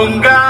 勇敢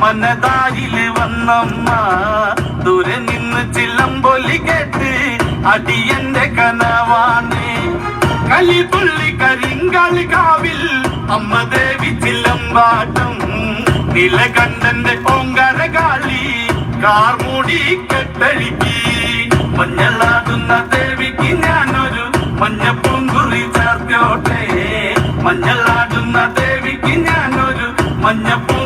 മനതാരിൽ വന്നമ്മ ദൂരെ നിന്ന് ചില്ലമ്പൊലി കേട്ട് അടിയന്റെ കനവാണ്. കലി പുള്ളി കരിങ്കാളി കാവിൽ അമ്മ ദേവി ചില്ലമ്പാട്ടും നിലകണ്ഠന്റെ പൊങ്കര കാളി കാർമൂടി കെട്ടഴിക്കി. മഞ്ഞളാടുന്ന ദേവിക്ക് ഞാനൊരു മഞ്ഞപ്പൂങ്കുറി ചാർത്തോട്ടെ. മഞ്ഞളാടുന്ന ദേവിക്ക് ഞാനൊരു മഞ്ഞപ്പൂങ്കുറി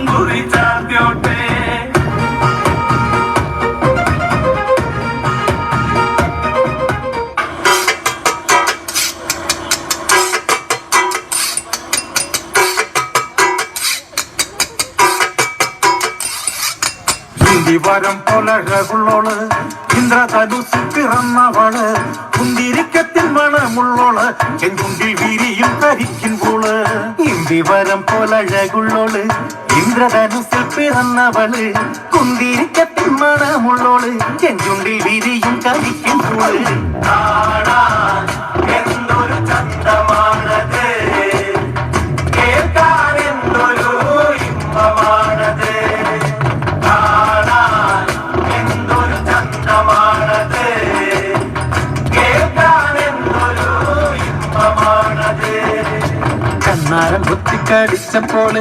കരിക്കുമ്പോൾ ഇന്ദിവരം പോലഴകുള്ളോൾ ഇന്ദ്രധനുസിൽ പിറന്നവൾ. കുന്തിരിക്കത്തിൽ മണമുള്ളോൾ. ചെഞ്ചുണ്ടി വിരിയും കാണാൻ എന്തൊരു ചന്തമാണത് കണ്ണാരം കുത്തിക്കടിച്ചപ്പോൾ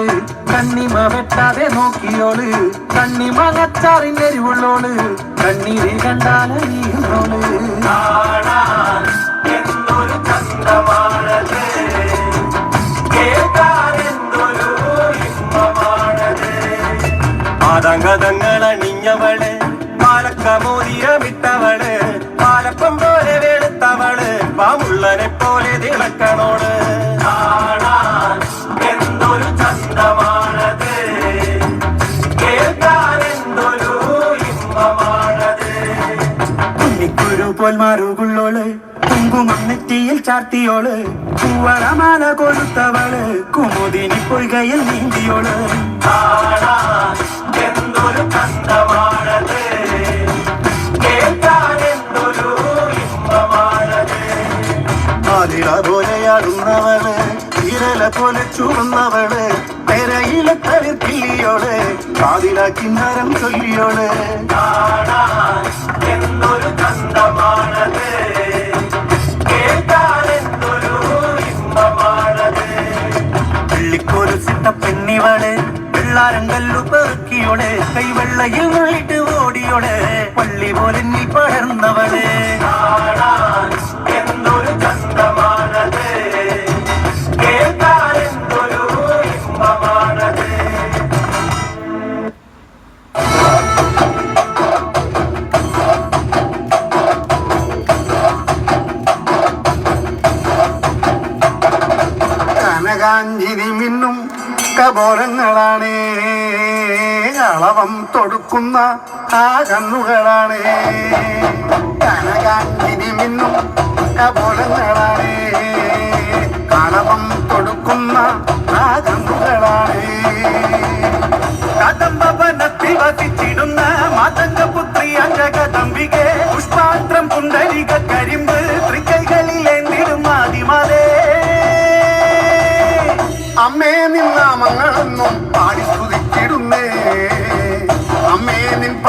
കണ്ണിമ വെട്ടാതെ നോക്കിയോൾ കണ്ണിമ കച്ചാറിന്റെ എരിവുള്ളോൾ കണ്ണീര് കണ്ടാലറിയുന്നോൾ എന്തൊരു ചന്തമാണത് കേൾക്കാൻ എന്തൊരു ഇമ്പമാണത്. ആതങ്കതങ്ങൾ അണിഞ്ഞവൾ പാലക്കമോതിരമിട്ടവൾ പാലപ്പം പോലെ വെളുത്തവൾ പാമുള്ളനെ പോലെ തിളക്കണോട് കാണാൻ കുഞ്ഞിക്കുരു പോൽ മാറുകുള്ളോൾ കുങ്കുമം നെറ്റിയിൽ ചാർത്തിയോൾ പൂവളമാല കൊടുത്തവൾ കുമുദിനി പൊയ്കയിൽ നീന്തിയോൾ. എന്തൊരു പോലെയാടുന്നവൾ വിരല പോലെ ചുമന്നവൾ പെരയിലെ തളിർക്കില്ലിയോൾ കാതിലാക്കി നരം ചൊല്ലിയോൾ. എന്നൊരു എന്തൊരു സിട്ട പെണ്ണിവൾ. വെള്ളാരം കല്ലു കൈവെള്ളയിൽ നുള്ളിട്ട് ഓടിയോൾ പള്ളി പോലെ നീ പടർന്നവൾ. അളവം തൊടുക്കുന്ന ആ കണ്ണുകളാണ്. കനകാഞ്ചിരി മിന്നും കബോരങ്ങളാണ് കളവം തൊടുക്കുന്ന ആ കണ്ണുകളാണ്. കദംബവനത്തിൽ വസിച്ചിടുന്ന മാതംഗപുത്രി അഞ്ജകദംബികെ പുഷ്പാത്രം കുണ്ടരിക കരിമ്പ് തൃക്കൈകളിൽ എന്തിടും ആദിമതേ. അമ്മേ നിന്നാമങ്ങൾ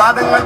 പാദങ്ങൾ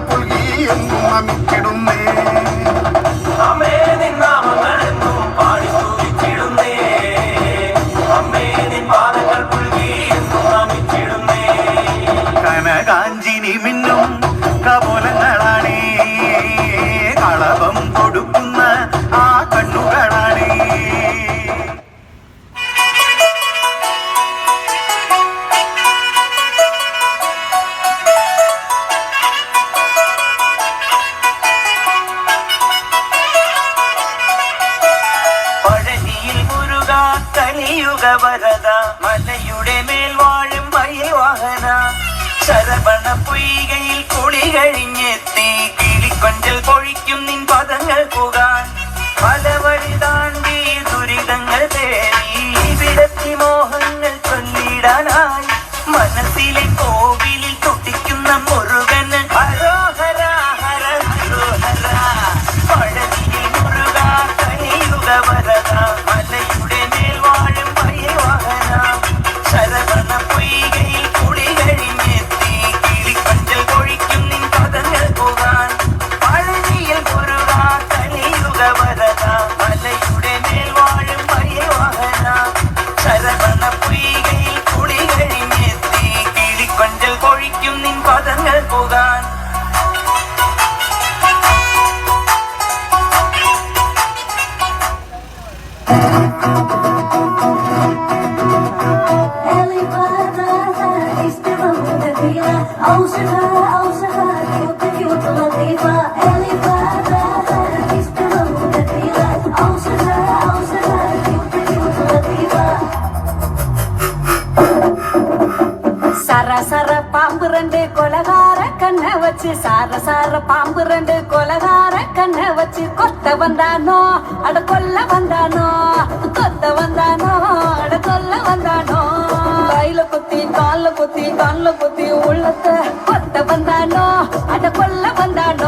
வச்சு சார சார பாம்பு ரெண்டு கொலகார கண்ண வச்சு கொத்த வந்தானோ? அட கொல்ல வந்தானோ? கொத்த வந்தானோ? அட கொல்ல வந்தானோ? கையில குத்தி கால்ல குத்தி கண்ல குத்தி உள்ளத்த கொத்த வந்தானோ? அட கொல்ல வந்தானோ?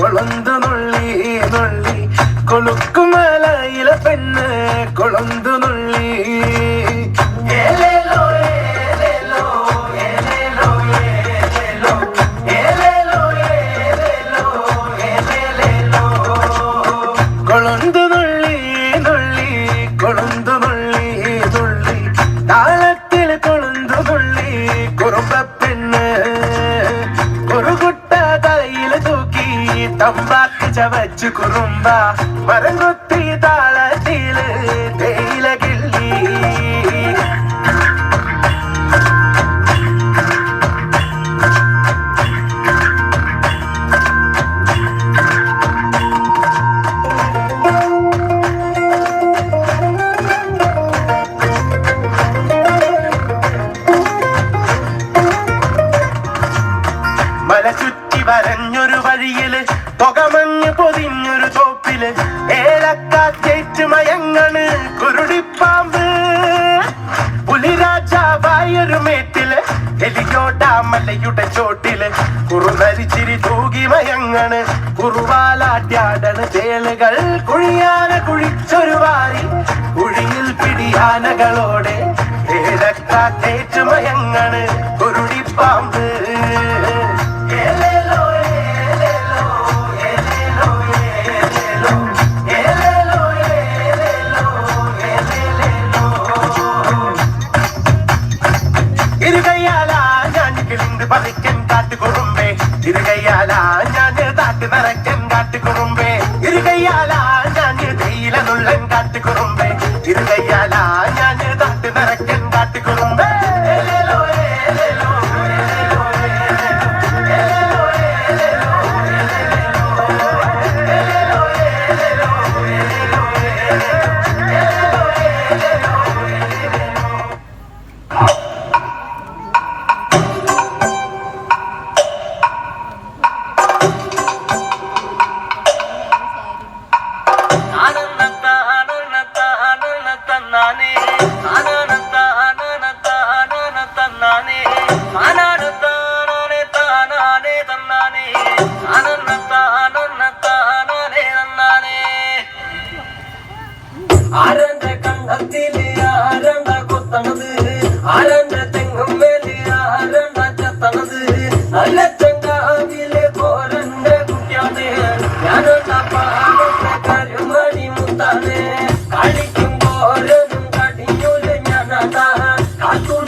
കൊളന്തു നുള്ളി നുള്ളി കൊളുക്കുമലയിലെ പെണ്ണ് കൊളന്തു നുള്ളി நண்பா മലയുടെ ചോട്ടിൽ കുറുനരിച്ചിരി തൂകി മയങ്ങണ്. കുറുവാലാട്യാടണ് ചേളുകൾ. കുഴിയാന കുഴിച്ചൊരു വാരി. കുഴിയിൽ പിടിയാനകളോടെ ഏലക്കാറ്റേറ്റ് മയങ്ങണ് കുരുടിപ്പാമ്പ് 打中